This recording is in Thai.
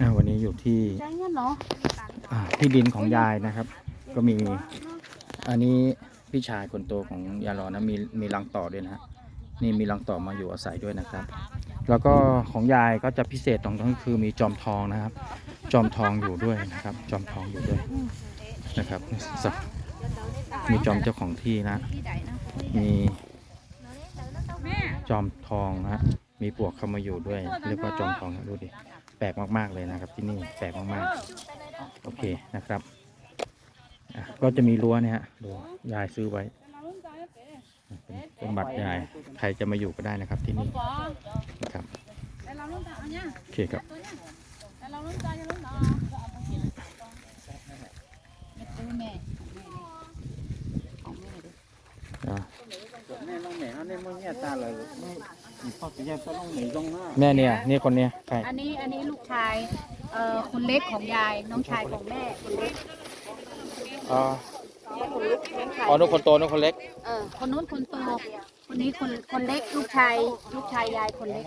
อ่าวันนี้อยู่ที่ใช้เงินเหรออ่าที่ดินของยายนะครับ ก็มี อันนี้พี่ชายคนโตของยายรอนะมีมีรังต่อด้วยนะฮะนี่มีรังต่อมาอยู่อาศัยด้วยนะครับ แล้วก็ของยายก็จะพิเศษตรงนั้นคือมีจอมทองนะครับ จอมทองอยู่ด้วยนะครับ จอมทองอยู่ด้วยนะครับสักมีจอมเจ้าของที่นะที่ใดนะมีแม่จอมทองนะฮะมีปลวกเข้ามาอยู่ด้วย เรียกว่าจอมทองนะดูดิ แปลกมาก ๆ เลยนะครับ ที่นี่แปลกมากๆ โอเคนะครับอะก็จะมีรั้วเนี่ยฮะดูยายซื้อไว้เป็นสมบัติยายใครจะมาอยู่ก็ได้นะครับที่นี่นะครับโอเคครับแต่เราลุ้นตาจะลุ้นตาไม่ตื้อแม่ของแม่ดิอะ แม่น้องแม่เขาเนี่ยมึงเนี่ยตาเลยไม่ พ่อจะแยกก็ต้องหนีลงหน้าแม่เนี่ยนี่คนเนี้ยใครอันนี้อันนี้ลูกชายเอ่อคนเล็กของยาย น้องชายของแม่คนเล็กอ๋อคนเล็กน้องชายอ๋อนุคนโตนุคนเล็กเออคนนู้นคนโตคนนี้คนคนเล็กลูกชายลูกชายยายคนเล็ก